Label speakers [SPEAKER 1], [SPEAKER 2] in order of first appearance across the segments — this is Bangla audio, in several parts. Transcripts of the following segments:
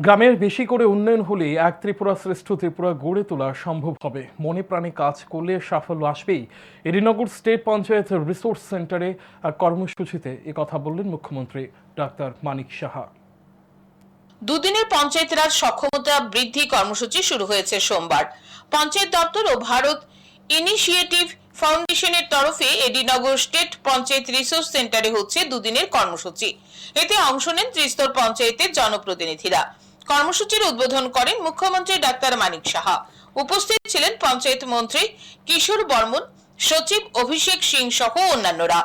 [SPEAKER 1] গ্রামের বেশি করে উন্নয়ন হলে এক ত্রিপুরা শ্রেষ্ঠ ত্রিপুরা গড়ে তোলা সম্ভব হবে। মনে প্রাণে কাজ করলে সাফল্য আসবেই। এরিনগর স্টেট পঞ্চায়েত রিসোর্স সেন্টারে কর্মসূচিতে কথা বললেন মুখ্যমন্ত্রী ডাক্তার মানিক সাহা।
[SPEAKER 2] দুদিনের পঞ্চায়েত রাজ সক্ষমতা বৃদ্ধি কর্মসূচি শুরু হয়েছে সোমবার। পঞ্চায়েত দপ্তর ও ভারত ইনিশিয়েটিভ ফাউন্ডেশনের তরফে এডিনগর স্টেট পঞ্চায়েত রিসোর্স সেন্টারে হচ্ছে দুদিনের কর্মসূচি। এতে অংশ নেন ত্রিস্তর পঞ্চায়েতের জনপ্রতিনিধিরা। কর্মসূচির উদ্বোধন করেন মুখ্যমন্ত্রী ডাক্তার মানিক সাহা। উপস্থিত ছিলেন পঞ্চায়েত মন্ত্রী কিশোর বর্মন, সচিব অভিষেক সিং সহ অন্যান্যরা।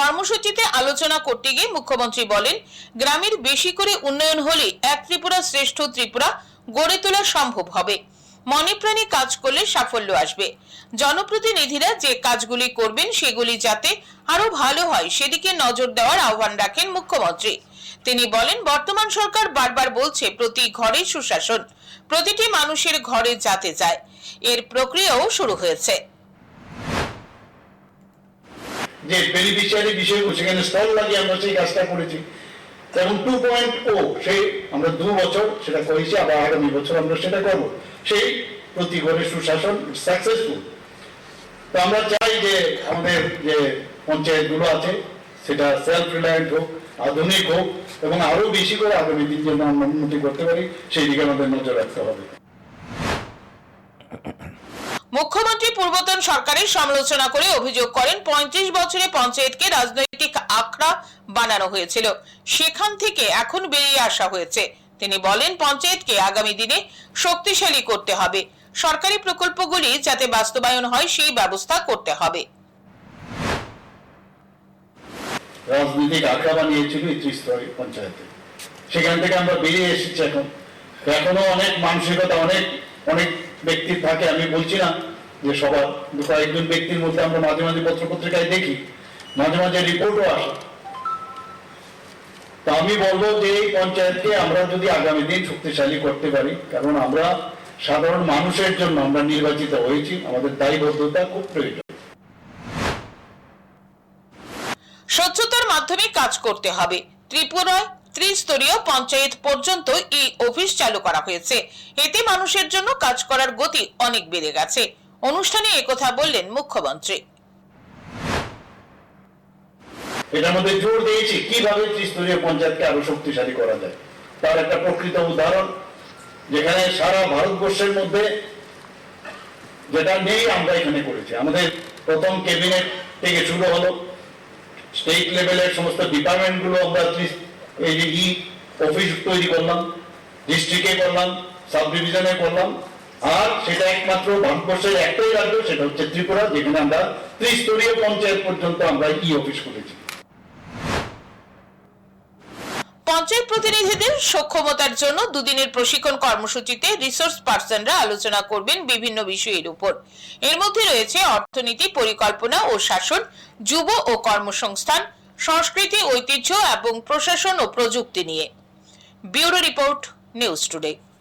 [SPEAKER 2] কর্মসূচিতে আলোচনা করতে গিয়ে মুখ্যমন্ত্রী বলেন, গ্রামের বেশি করে উন্নয়ন হলে এক ত্রিপুরা শ্রেষ্ঠ ত্রিপুরা গড়ে তোলা সম্ভব হবে। মনে প্রাণে কাজ করলে সাফল্য আসবে। জনপ্রতিনিধিরা যে কাজগুলি করবেন, সেগুলি যাতে আরও ভালো হয়, সেদিকে নজর দেওয়ার আহ্বান রাখেন মুখ্যমন্ত্রী। তিনি বলেন, বর্তমান সরকার বারবার বলছে, প্রতি ঘরে সুশাসন, প্রতিটি মানুষের ঘরে যাতে যায়। এর প্রক্রিয়াও শুরু হয়েছে।
[SPEAKER 3] যে বেনিফিশিয়ারি বিষয়গুলো সেখানে স্টল লাগিয়ে আমরা সেই কাজটা করেছি। এবং টু পয়েন্ট ও সেই আমরা দু বছর সেটা করেছি, আবার আগামী বছর আমরা সেটা করব। সেই প্রতি সুশাসন সাকসেসফুল তো আমরা চাই যে আমাদের যে পঞ্চায়েতগুলো আছে, সেটা সেলফ রিলায়েন্ট হোক, আধুনিক হোক, এবং আরও বেশি করে আগামী দিন যেন আমরা উন্নতি করতে পারি, সেই দিকে আমাদের নজর রাখতে হবে।
[SPEAKER 2] মুখ্যমন্ত্রী পূর্বতন সরকারের সমালোচনা করে অভিযোগ করেন, পঁয়ত্রিশ বছরে পঞ্চায়েতকে রাজনৈতিক আখড়া বানানো হয়েছিল। সেখান থেকে এখন বেরিয়ে আসা হয়েছে। তিনি বলেন, পঞ্চায়েতকে আগামী দিনে শক্তিশালী করতে হবে। সরকারি প্রকল্পগুলি যাতে বাস্তবায়ন হয়, সেই ব্যবস্থা করতে হবে।
[SPEAKER 3] রাজনৈতিক আখড়া বানিয়েছিল পঞ্চায়েতে। সেখান থেকে আমরা বেরিয়ে এসেছি এখন। এখনও অনেক মানসিকতা, অনেক অনেক ব্যক্তির থাকে। আমি বলছি না যে সবার দু কয়েকজন ব্যক্তির মধ্যে আমরা মাঝে মাঝে পত্র পত্রিকায় দেখি। মাঝে মাঝে রিপোর্টও আসে। তা আমি বলব যে এই পঞ্চায়েতকে আমরা যদি আগামী দিন শক্তিশালী করতে পারি, কারণ আমরা সাধারণ মানুষের জন্য আমরা নির্বাচিত হয়েছি, আমাদের দায়বদ্ধতা খুব প্রয়োজন।
[SPEAKER 2] স্বচ্ছতার মাধ্যমে কাজ করতে হবে। ত্রিপুরায় ত্রিস্তরীয় পঞ্চায়েত পর্যন্ত এই অফিস চালু করা হয়েছে। এতে মানুষের জন্য কাজ করার গতি অনেক বেড়ে গেছে। অনুষ্ঠানে একথা বললেন মুখ্যমন্ত্রী।
[SPEAKER 3] এটার মধ্যে জোর দিয়েছি, কীভাবে ত্রিস্তরীয় পঞ্চায়েতকে আরও শক্তিশালী করা যায়। তার একটা প্রকৃত উদাহরণ, যেখানে সারা ভারতবর্ষের মধ্যে যেটা নেই আমরা এখানে করেছি। আমাদের প্রথম ক্যাবিনেট থেকে শুরু হলো স্টেট লেভেলের সমস্ত ডিপার্টমেন্টগুলো আমরা এই যে ই অফিস তৈরি করলাম ডিস্ট্রিক্টে করলাম সাব ডিভিশনে করলাম। আর সেটা একমাত্র ভারতবর্ষের একটাই রাজ্য, সেটা হচ্ছে ত্রিপুরা, যেখানে আমরা ত্রিস্তরীয় পঞ্চায়েত পর্যন্ত আমরা ই অফিস করেছি।
[SPEAKER 2] পঞ্চায়েত প্রতিনিধিদের সক্ষমতার জন্য দুদিনের প্রশিক্ষণ কর্মসূচিতে রিসোর্স পার্সনরা আলোচনা করবেন বিভিন্ন বিষয়ের উপর। এর মধ্যে রয়েছে অর্থনীতি, পরিকল্পনা ও শাসন, যুব ও কর্মসংস্থান, সংস্কৃতি, ঐতিহ্য এবং প্রশাসন ও প্রযুক্তি নিয়ে। Bureau report, news today.